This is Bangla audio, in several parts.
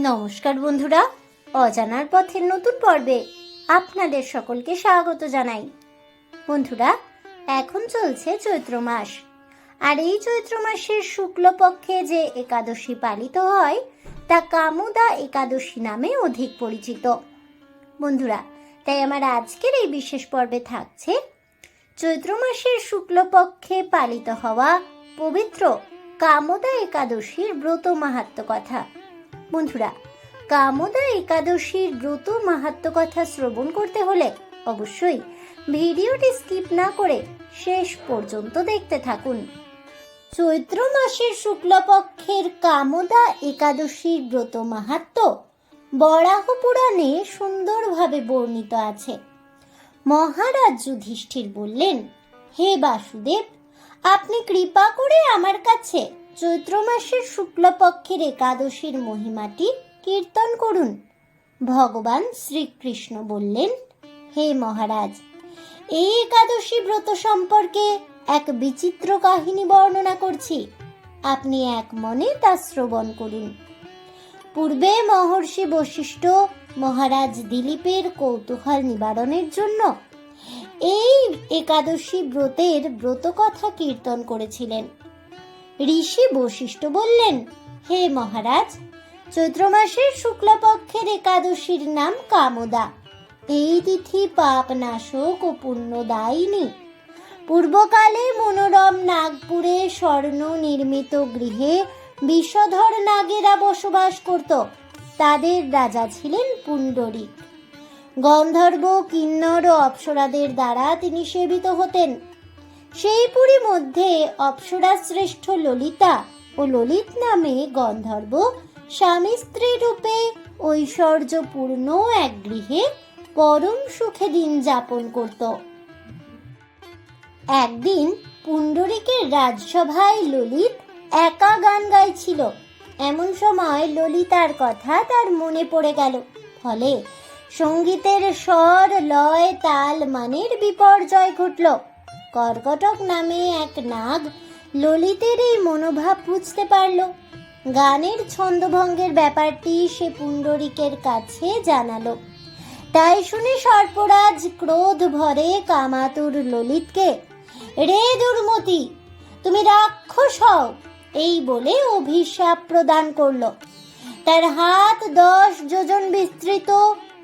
নমস্কার বন্ধুরা, অজানার পথের নতুন পর্বে আপনাদের সকলকে স্বাগত জানাই। বন্ধুরা, এখন চলছে চৈত্র মাস। আর এই চৈত্র মাসের শুক্লপক্ষে যে একাদশী পালিত হয়, তা কামুদা একাদশী নামে অধিক পরিচিত। বন্ধুরা, তাই আমার আজকের এই বিশেষ পর্বে থাকছে, চৈত্র মাসের শুক্লপক্ষে পালিত হওয়া পবিত্র কামদা একাদশীর ব্রত মাহাত্ম কথা। বন্ধুরা, কামদা একাদশীর ব্রত মাহাত্ম কথা শ্রবণ করতে হলে অবশ্যই ভিডিওটি স্কিপ না করে শেষ পর্যন্ত দেখতে থাকুন। চৈত্র মাসের শুক্লপক্ষের কামদা একাদশীর ব্রত মাহাত্ম বরাহ পুরাণে সুন্দরভাবে বর্ণিত আছে। মহারাজ যুধিষ্ঠির বললেন, হে বাসুদেব, আপনি কৃপা করে আমার কাছে চৈত্র মাসের শুক্লপক্ষের একাদশীর মহিমাটি কীর্তন করুন। ভগবান শ্রীকৃষ্ণ বললেন, হে মহারাজ, এই একাদশী ব্রত সম্পর্কে এক বিচিত্র কাহিনী বর্ণনা করছি। আপনি এক মনে তা শ্রবণ করুন। পূর্বে মহর্ষি বশিষ্ঠ মহারাজ দিলীপের কৌতূহল নিবারণের জন্য এই একাদশী ব্রতের ব্রত কথা কীর্তন করেছিলেন। ঋষি বশিষ্ঠ বললেন, হে মহারাজ, চৈত্র মাসের শুক্লপক্ষের একাদশীর নাম কামদা। এই তিথি পাপ নাশক ও পুণ্যদায়িনী পূর্বকালে মনোরম নাগপুরে স্বর্ণ নির্মিত গৃহে বিষধর নাগেরা বসবাস করত। তাদের রাজা ছিলেন পুণ্ডরিক। গন্ধর্ব, কিন্নর ও অপ্সরাদের দ্বারা তিনি সেবিত হতেন। সেই পুরী মধ্যে অপ্সরা শ্রেষ্ঠ ললিতা ও ললিত নামে গন্ধর্ব স্বামী স্ত্রী রূপে ঐশ্বর্যপূর্ণ এক গৃহে পরম সুখে দিন যাপন করত। একদিন পুণ্ডরিকের রাজসভায় ললিত একা গান গাইছিল। এমন সময় ললিতার কথা তার মনে পড়ে গেল। ফলে সঙ্গীতের স্বর, লয়, তাল, মানের বিপর্যয় ঘটল। কর্কটক নামে এক নাগ ললিতের এই মনোভাব বুঝতে পারল। গানের ছন্দভঙ্গের ব্যাপারটি সে পুণ্ডরিকের কাছে জানালো। তাই শুনে সর্পরাজ ক্রোধ ভরে কামাতুর ললিতকে, রে দুর্মতি, তুমি রাক্ষস হও! এই বলে অভিশাপ প্রদান করল। তার হাত দশ যোজন বিস্তৃত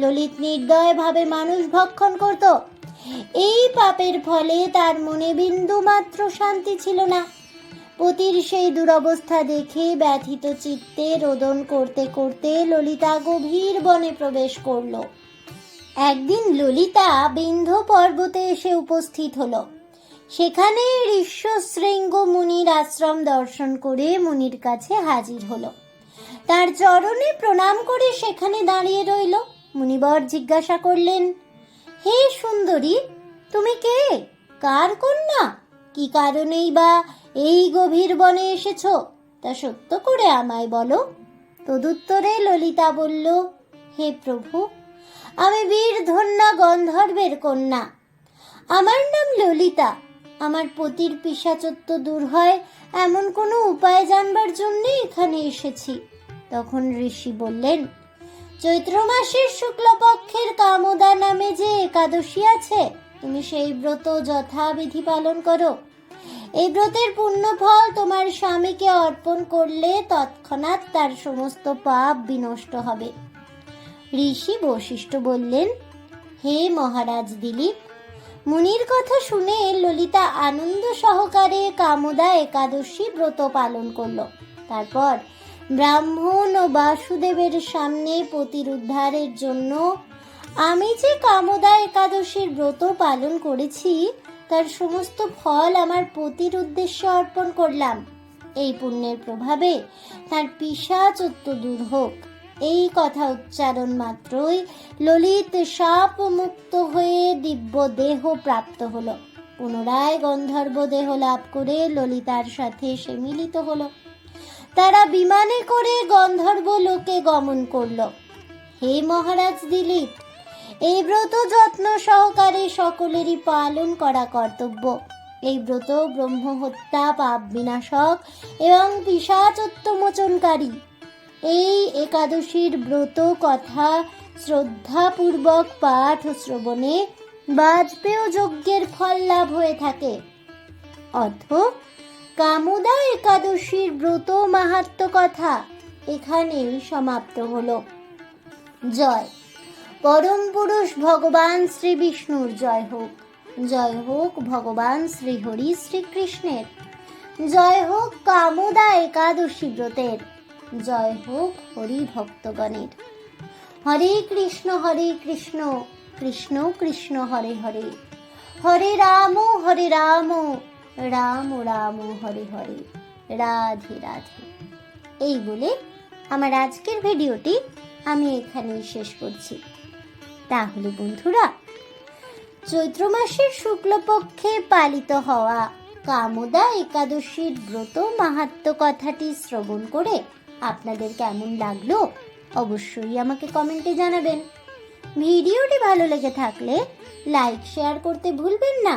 ললিত নির্দয়ভাবে মানুষ ভক্ষণ করত। এই পাপের ফলে তার মনে বিন্দু মাত্র শান্তি ছিল না। পতির সেই দুরবস্থা দেখে ব্যথিত চিত্তে রোদন করতে করতে ললিতা গভীর বনে প্রবেশ করল। একদিন ললিতা বিন্ধ্য পর্বতে এসে উপস্থিত হলো। সেখানে ঋষ্যশৃঙ্গ মুনির আশ্রম দর্শন করে মুনির কাছে হাজির হলো। তার চরণে প্রণাম করে সেখানে দাঁড়িয়ে রইল। মুনিবর জিজ্ঞাসা করলেন, হে সুন্দরী, তুমি কে? কার কন্যা? কি কারণেই বা এই গভীর বনে এসেছ? তা সত্য করে আমায় বলো। তদুত্তরে ললিতা বলল, হে প্রভু, আমি বীর ধন্যা গন্ধর্বের কন্যা। আমার নাম ললিতা। আমার পতির পিসাচত্ব দূর হয়, এমন কোনো উপায় জানবার জন্য এখানে এসেছি। তখন ঋষি বললেন চৈত্র মাসের শুক্লপক্ষের কামদা নামে যে একাদশী আছে, তুমি সেই ব্রত যথাবিধি পালন করো। এই ব্রতের পুণ্যফল তোমার স্বামীকে অর্পণ করলে তৎক্ষণাৎ তার সমস্ত পাপ বিনষ্ট হবে। ঋষি বশিষ্ঠ বললেন, হে মহারাজ দিলীপ, মুনির কথা শুনে ললিতা আনন্দ সহকারে কামদা একাদশী ব্রত পালন করল। তারপর ব্রাহ্মণ ও বাসুদেবের সামনে প্রতিরুদ্ধারের জন্য আমি যে কামদা একাদশীর ব্রত পালন করেছি, তার সমস্ত ফল আমার পতির উদ্দেশ্যে অর্পণ করলাম। এই পুণ্যের প্রভাবে তার পিসাচত্ব দূর হোক। এই কথা উচ্চারণ মাত্রই ললিত সাপ মুক্ত হয়ে দিব্য দেহ প্রাপ্ত হলো। পুনরায় গন্ধর্ব দেহ লাভ করে ললিতার সাথে সে মিলিত হলো। তারা বিমানে করে গন্ধর্ব লোকে গমন করল। হে মহারাজ দিলীপ, এই ব্রত যত্ন সহকারে সকলেরই পালন করা কর্তব্য। এই ব্রত ব্রহ্ম হত্যা পাপ বিনাশক এবং পিসাচত্বমোচনকারী এই একাদশীর ব্রত কথা শ্রদ্ধাপূর্বক পাঠ ও শ্রবণে বাজপেয় যজ্ঞের ফল লাভ হয়ে থাকে। অর্থ কামুদা একাদশীর ব্রত মাহাত্ম কথা এখানেই সমাপ্ত হল। জয়। পরম পুরুষ ভগবান শ্রী বিষ্ণুর জয় হোক। জয় হোক ভগবান শ্রী হরি শ্রীকৃষ্ণের জয় হোক কামুদা একাদশী ব্রতের। জয় হোক হরি ভক্তগণের। হরে কৃষ্ণ হরে কৃষ্ণ কৃষ্ণ কৃষ্ণ, হরে হরে। হরে রাম হরে রাম। রাম রাম হরে হরে, রাধে রাধে। এই বলে আমার আজকের ভিডিওটি আমি এখানেই শেষ করছি। তাহলে বন্ধুরা, চৈত্র মাসের শুক্লপক্ষে পালিত হওয়া কামদা একাদশীর ব্রত মাহাত্ম কথাটি শ্রবণ করে আপনাদের কেমন লাগল অবশ্যই আমাকে কমেন্টে জানাবেন। ভিডিওটি ভালো লেগে থাকলে লাইক, শেয়ার করতে ভুলবেন না।